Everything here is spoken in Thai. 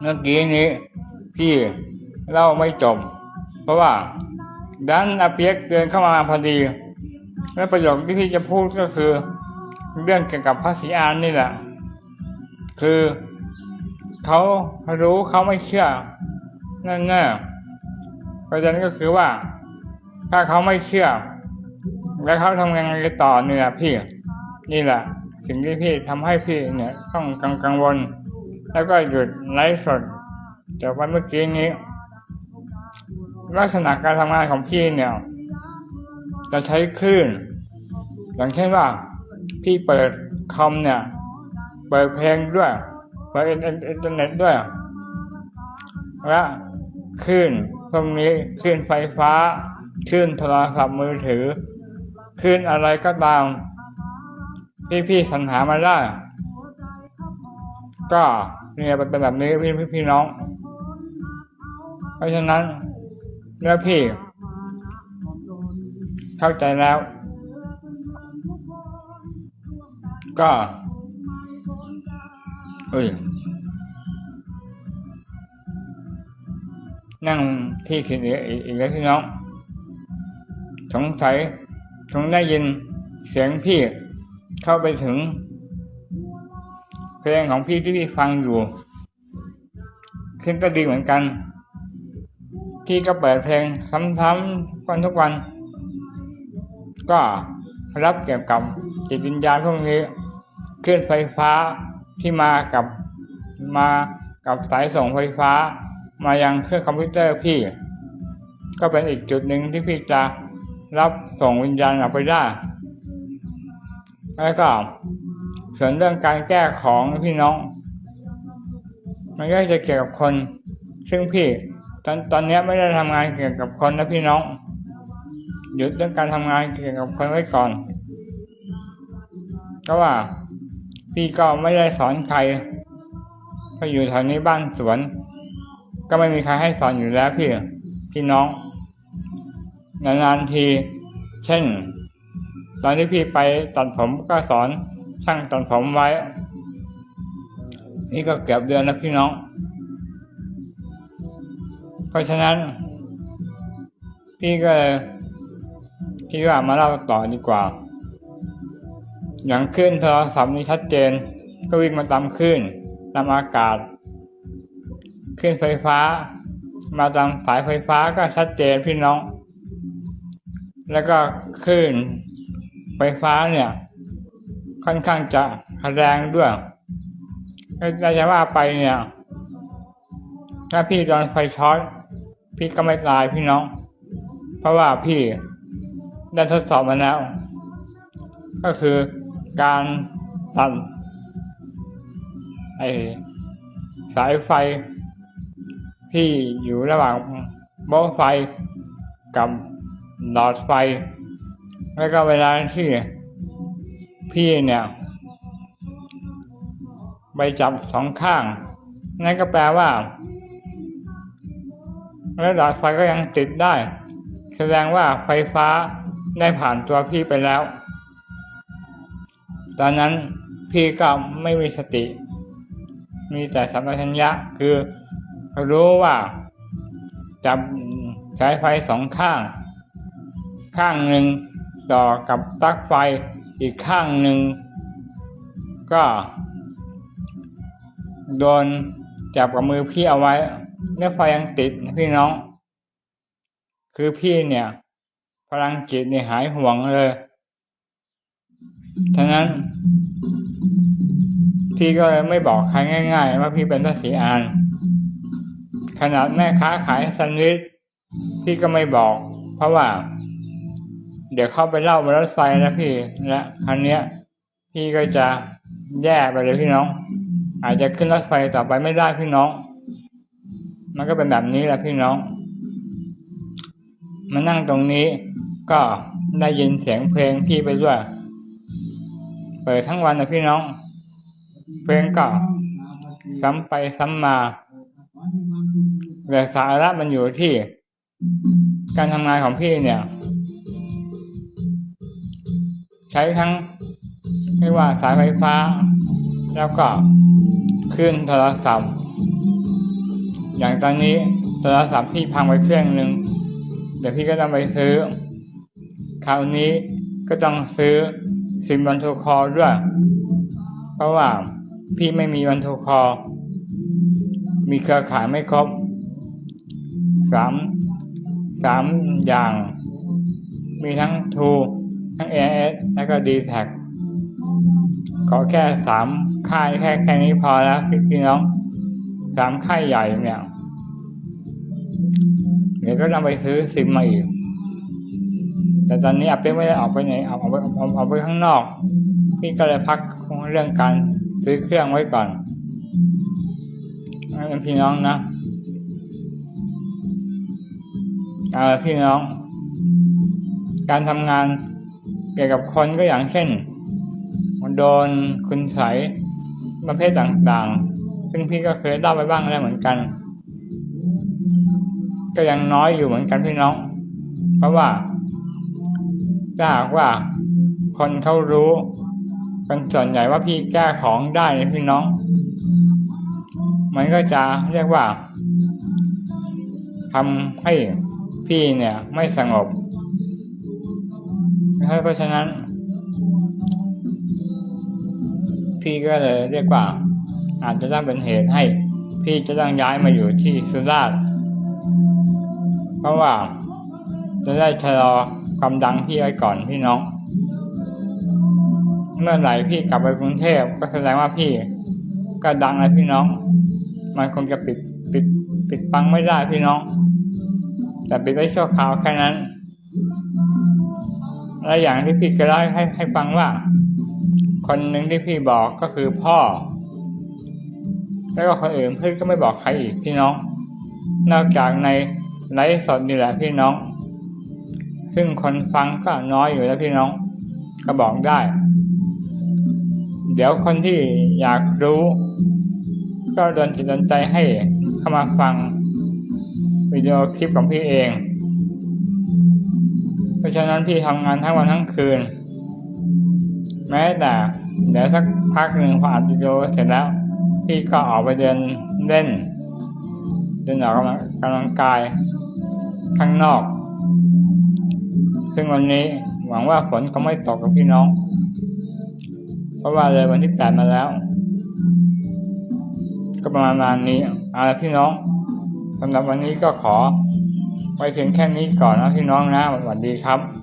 เมื่อกี้นี้ พี่เล่าไม่จบ เพราะว่าดันอาเปียกเดินเข้ามาพอดี และประโยคที่พี่จะพูดก็คือ เรื่องเกี่ยวกับพระศรีอานนี่แหละ คือเขารู้เขาไม่เชื่อนั่นแน่เพระฉะนั้นก็คือว่า ถ้าเขาไม่เชื่อ แล้วเขาทำยังไงต่อเนี่ยพี่ นี่แหละ สิ่งที่พี่ทำให้พี่เนี่ยต้องกังกังวล แล้วก็หยุดไลฟ์สดจากวันเมื่อกี้นี้ ลักษณะการทำงานของพี่เนี่ย จะใช้คลื่น อย่างเช่นว่า พี่เปิดคอมเนี่ย เปิดเพลงด้วย เปิดอินอินเทอร์เน็ตด้วย และคลื่นพวกนี้คลื่นไฟฟ้าคลื่นโทรศัพท์มือถือคลื่นอะไรก็ตาม ที่พี่สรรหามาได้ ก็เนี่ยเป็นแบบนี้พี่พี่พี่น้อง เพราะฉะนั้นเมื่อพี่ เข้าใจแล้ว ก็เอ้ยนั่งที่คิดอีกอีกแล้วพี่น้อง สงสัยคงได้ยินเสียงพี่ เข้าไปถึง เพลงของพี่ที่พี่ฟังอยู่ขึ้นก็ดีเหมือนกัน พี่ก็เปิดเพลงซ้ำๆกันทุกวัน ก็รับเกี่ยวกับจิตวิญญาณพวกนี้คลื่อนไฟฟ้าที่มากับมากับสายส่งไฟฟ้า มายังเครื่องคอมพิวเตอร์พี่ ก็เป็นอีกจุดหนึ่งที่พี่จะรับส่งวิญญาณออกไปได้ แล้วก็ส่วนเรื่องการแก้ของพี่น้อง มันก็จะเกี่ยวกับคน ซึ่งพี่ตอนตอนนี้ไม่ได้ทำงานเกี่ยวกับคนนะพี่น้องหยุดเรื่องการทำงานเกี่ยวกับคนไว้ก่อนเพราะว่า พี่ก็ไม่ได้สอนใครก็อยู่แถวนี้บ้านสวน ก็ไม่มีใครให้สอนอยู่แล้วพี่พี่น้องนานๆที เช่น ตอนที่พี่ไปตัดผมก็สอนช่างตัดผมไว้ นี่ก็เกือบเดือนแล้วพี่น้อง เพราะฉะนั้น พี่ก็คิดว่ามาเล่าต่อดีกว่า อย่างคลื่นโทรศัพท์นี่ชัดเจน ก็วิ่งมาตามคลื่นตามอากาศคลื่นไฟฟ้า มาตามสายไฟฟ้าก็ชัดเจนพี่น้อง แล้วก็คลื่น ฟฟ้าเนี่ย ค่อนข้างจะแรงด้วยถ้าจะว่าไปเนี่ย ถ้าพี่โดนไฟช็อตพี่ก็ไม่ตายพี่น้อง เพราะว่าพี่ได้ทดสอบมาแล้ว ก็คือการตัดไอสายไฟที่อยู่ระหว่างโบไฟกับหลอดไฟ แล้วก็เวลาที่พี่เนี่ย ไปจับสองข้าง นั่นก็แปลว่าแล้วหลอดไฟก็ยังติดได้ แสดงว่าไฟฟ้าได้ผ่านตัวพี่ไปแล้ว ตอนนั้นพี่ก็ไม่มีสติ มีแต่สัมปชัญญะคือรู้ว่าจับสายไฟสองข้าง ข้างหนึ่ง ต่อกับปลั๊กไฟอีกข้างหนึ่ง ก็โดนจับกับมือพี่เอาไว้แล้วไฟยังติดพี่น้อง คือพี่เนี่ย พลังจิตเนี่ยหายห่วงเลยฉะนั้น พี่ก็เลยไม่บอกใครง่าย ๆ ว่าพี่เป็นพระศรีอาน ขนาดแม่ค้าขายแซนวิชพี่ก็ไม่บอก เพราะว่า เดี๋ยวเข้าไปเล่าบนรถไฟนะพี่และอันเนี้ย พี่ก็จะแย่ไปเลยพี่น้อง อาจจะขึ้นรถไฟต่อไปไม่ได้พี่น้อง มันก็เป็นแบบนี้แหละพี่น้อง มานั่งตรงนี้ก็ได้ยินเสียงเพลงพี่ไปด้วย เปิดทั้งวันนะพี่น้อง เพลงก็ซ้ำไปซ้ำมาแต่สาระมันอยู่ที่ การทำงานของพี่เนี่ย ใช้ทั้งไม่ว่าสายไฟฟ้า แล้วก็ขึ้นโทรศัพท์ อย่างตอนนี้โทรศัพท์พี่พังไปเครื่องหนึ่งเดี๋ยวพี่ก็ต้องไปซื้อ คราวนี้ก็ต้องซื้อซิมบันทูคอด้วย เพราะว่าพี่ไม่มีบันทูคอ มีเครือข่ายไม่ครบสามสามอย่าง มีทั้งทู ทั้ง AS แล้วก็ d t แทขอแค่สามค่ายแค่แค่นี้พอแล้วพี่น้องสามค่ายใหญ่เนี่ยเดี๋ยวก็ต้องไปซื้อซิมมาอีก แต่ตอนนี้อาเป๊กไม่ได้ออกไปไหนออกออกไปออกไปข้างนอก พี่ก็เลยพักเรื่องการซื้อเครื่องไว้ก่อนพี่น้องนะเอาพี่น้อง การทำงาน เกี่ยวกับคนก็อย่างเช่นโดนคุณใสประเภทต่างๆ ซึ่งพี่ก็เคยเล่าไปบ้างแล้วเหมือนกัน ก็ยังน้อยอยู่เหมือนกันพี่น้อง เพราะว่าถ้าหากว่าคนเขารู้กันส่วนใหญ่ว่าพี่แก้ของได้พี่น้อง มันก็จะเรียกว่าทำให้พี่เนี่ยไม่สงบ เพราะฉะนั้น พี่ก็เลยเรียกว่า อาจจะต้องเป็นเหตุให้ พี่จะต้องย้ายมาอยู่ที่สุราษฎร์เพราะว่าจะได้ชะลอความดังพี่ไว้ก่อนพี่น้อง เมื่อไหร่พี่กลับไปกรุงเทพก็แสดงว่าพี่ก็ดังแล้วพี่น้อง มันคงจะปิดปิดปิดปังไม่ได้พี่น้อง แต่ปิดไว้ชั่วคราวแค่นั้น และอย่างที่พี่เคยเล่าให้ให้ฟังว่า คนหนึ่งที่พี่บอกก็คือพ่อ แล้วก็คนอื่นเพื่อนก็ไม่บอกใครอีกพี่น้อง นอกจากในไลฟ์สดนี่แหละพี่น้อง ซึ่งคนฟังก็น้อยอยู่แล้วพี่น้อง ก็บอกได้ เดี๋ยวคนที่อยากรู้ ก็โดนจิตโดนใจให้เข้ามาฟังวิดีโอคลิปของพี่เอง เพราะฉะนั้นพี่ทำงานทั้งวันทั้งคืน แม้แต่เดี๋ยวสักพักหนึ่งพออัดวิดีโอเสร็จแล้ว พี่ก็ออกไปเดินเล่น เดินออกกำลังกำลังกายข้างนอก ซึ่งวันนี้หวังว่าฝนก็ไม่ตกกับพี่น้อง เพราะว่าเลยวันที่แปดมาแล้ว ก็ประมาณนี้เอาละพี่น้องสำหรับวันนี้ก็ขอ ไว้เพียงแค่นี้ก่อนนะพี่น้องนะสวัสดีครับ